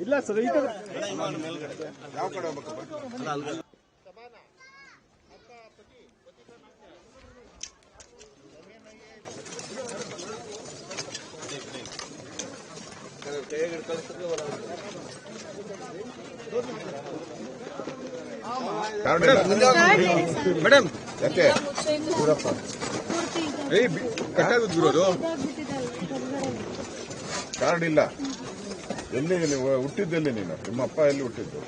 ಇಲ್ಲ ಸರ್ ಈ ಕಡೆ ಯಾವ ಕಡೆ ಹೋಗ್ಬೇಕು ಮೇಡಮ್ ಯಾಕೆ? ಏಯ್ ಕಟ್ಟಾಗುತ್ತೆ ಅದು ಕಾರ್ಡ್ ಇಲ್ಲ. ಎಲ್ಲಿ ನೀವು ಹುಟ್ಟಿದ್ದೆಲ್ಲಿ ನೀನು? ನಿಮ್ಮ ಅಪ್ಪ ಎಲ್ಲಿ ಹುಟ್ಟಿದ್ದು?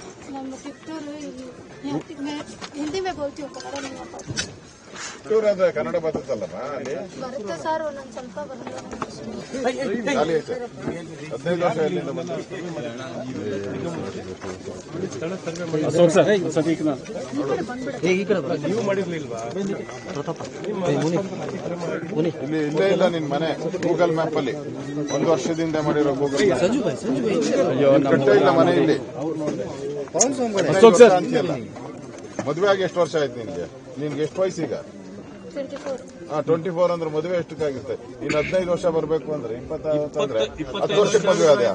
ಕನ್ನಡ ಇಲ್ಲೇ ಇಲ್ಲ ನಿನ್ ಮನೆ ಗೂಗಲ್ ಮ್ಯಾಪ್ ಅಲ್ಲಿ. ಒಂದು ವರ್ಷದಿಂದ ಮಾಡಿರೋ ಗೂಗಲ್ ಇಲ್ಲ ಮನೆ ಇಲ್ಲಿ. ಮದುವೆ ಆಗಿ ಎಷ್ಟು ವರ್ಷ ಆಯ್ತು ನಿನ್ಗೆ? ನಿನ್ಗೆ ಎಷ್ಟು ವಯಸ್ಸು ಈಗ ಟ್ವೆಂಟಿ ಫೋರ್ ಅಂದ್ರೆ ಮದುವೆ ಎಷ್ಟಕ್ಕಾಗುತ್ತೆ ಇನ್ನು ಹದಿನೈದು ವರ್ಷ ಬರ್ಬೇಕು ಅಂದ್ರೆ ಇಪ್ಪತ್ತ ಅಂದ್ರೆ ಹತ್ತು ವರ್ಷಕ್ಕೆ ಮದುವೆ ಅದ್ಯಾ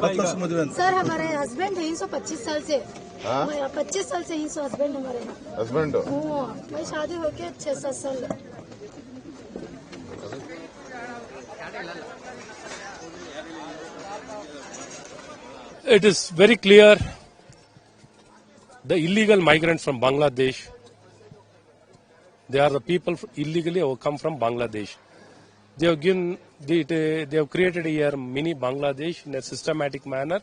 सर हमारे हस्बैंड है सौ पच्चीस साल से हाँ? पच्चीस साल से ही सौ हस्बैंड हमारे हैं ಹಸ್ಬೆಂಡ್ वो मैं शादी होके छह सात साल It is very clear the illegal migrants from Bangladesh, they are the people illegally who come from Bangladesh. They have given, they, they have created here mini Bangladesh in a systematic manner.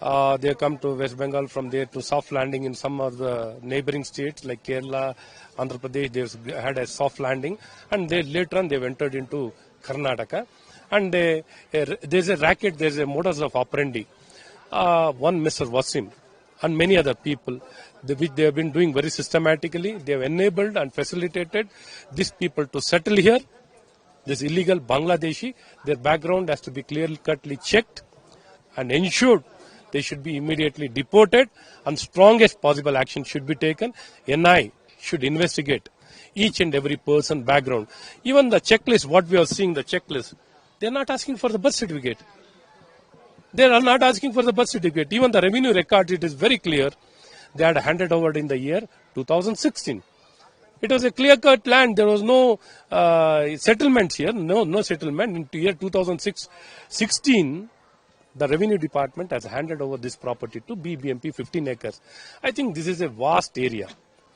Uh, they have come to West Bengal from there to soft landing in some of the neighboring states like Kerala, Andhra Pradesh. They've had a soft landing, and they later on they've entered into Karnataka. And a- there's a racket, there's a modus of operandi. Uh, one Mr. Wasim and many other people, which they have been doing very systematically. They have enabled and facilitated these people to settle here. This illegal Bangladeshi, their background has to be clearly cutly checked and ensured they should be immediately deported and strongest possible action should be taken. NI should investigate each and every person background. Even the checklist, what we are seeing, the checklist, they are not asking for the birth certificate. They are not asking for the birth certificate. Even the revenue record, it is very clear. They had handed over in the year 2016. It was a clear-cut land. There was no uh, settlements here. No, no settlement. In the year 2016, the revenue department has handed over this property to BBMP 15 acres. I think this is a vast area.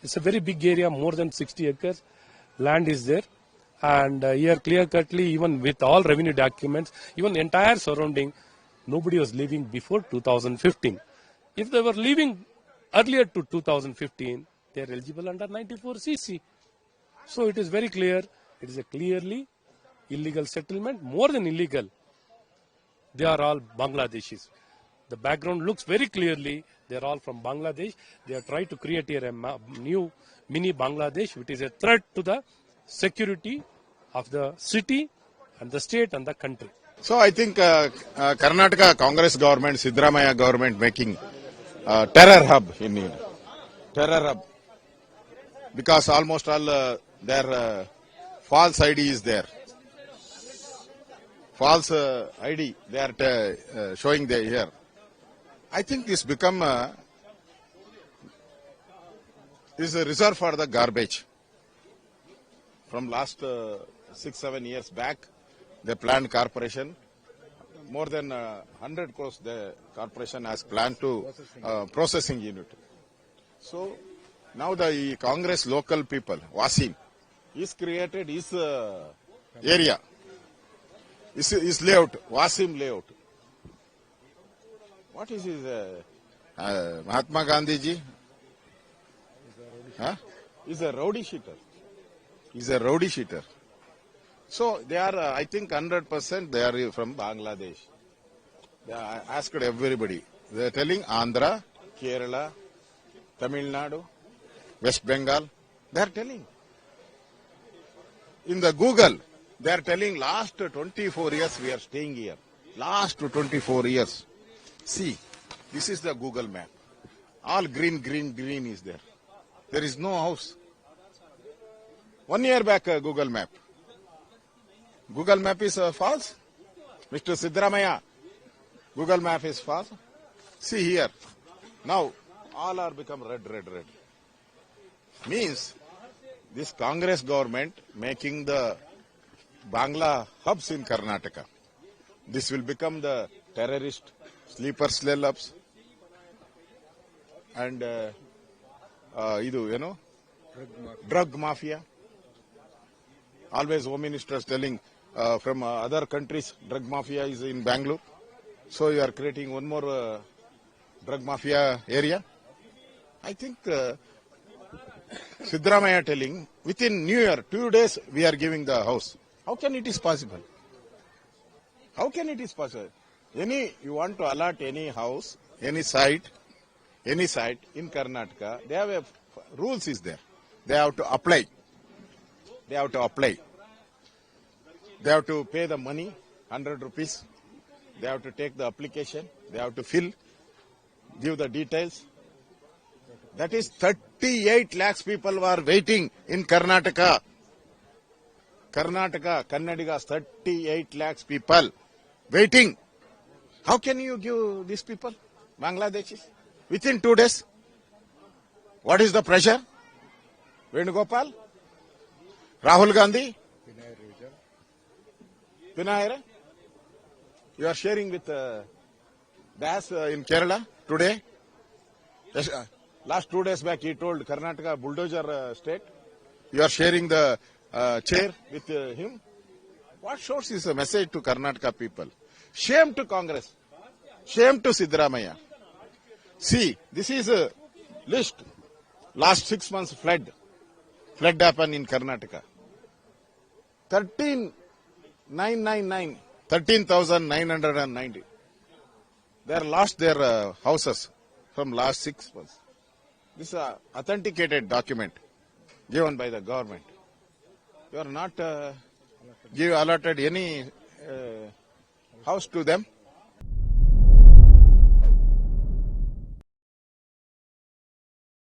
It's a very big area, more than 60 acres. Land is there. And uh, here clear cutly, even with all revenue documents, even the entire surrounding, nobody was living before 2015. If they were living earlier to 2015, they are eligible under 94CC. So it is very clear, it is a clearly illegal settlement, more than illegal they are all Bangladeshis. The background looks very clearly they are all from Bangladesh. They are trying to create here a new mini Bangladesh, which is a threat to the security of the city and the state and the country. So I think uh, uh, Karnataka Congress government, Sidramaya government making uh, terror hub in it. Terror hub. Because almost all uh, their uh, false ID is there. False uh, ID they are uh, uh, showing there here. I think this become uh, is a reserve for the garbage. From last uh, six seven years back, the planned corporation more than uh, 100 crores the corporation has planned to uh, processing unit. So now the Congress local people, Wasim, is created his uh, area, his, his layout, Wasim layout. What is his uh, uh, Mahatma Gandhi ji? Huh? He's a rowdy sheeter. He's a rowdy sheeter. So they are, uh, I think, 100% they are from Bangladesh. They asked everybody. They are telling Andhra, Kerala, Tamil Nadu, West Bengal. They are telling. In the Google, they are telling last 24 years we are staying here. Last 24 years. See, this is the Google map. All green, green, green is there. There is no house. One year back, uh, Google Map. Google map is uh, false? Mr. Sidramaya, Google map is false? See here. Now, all are become red, red, red. Means, this Congress government making the Bangla hubs in Karnataka. This will become the terrorist sleeper cell ups And, uh, uh, you know, drug mafia. Drug mafia. Always home ministers telling uh, from uh, other countries drug mafia is in Bangalore. So you are creating one more uh, drug mafia area. I think uh, Sidramaya telling within New Year, two days we are giving the house. How can it is possible? How can it is possible? Any you want to allot any house, any site, any site in Karnataka, they have a rules is there. They have to apply. They have to apply. They have to pay the money, hundred rupees. They have to take the application. They have to fill, give the details. That is 38 lakhs people were waiting in Karnataka. Karnataka, Kannadigas, 38 lakhs people waiting. How can you give these people, Bangladeshis, within two days? What is the pressure? Venugopal? Rahul Gandhi विनायर you are sharing with Das in Kerala today last two days back he told Karnataka bulldozer state you are sharing the chair with him what shores is a to Karnataka people shame to Congress shame to Siddaramaiah see this is list last six months flood flood happen in Karnataka 13,999. 13,990. They are lost their uh, houses from last six months. This is a authenticated document given by the government. You are not uh, give allotted any uh, house to them.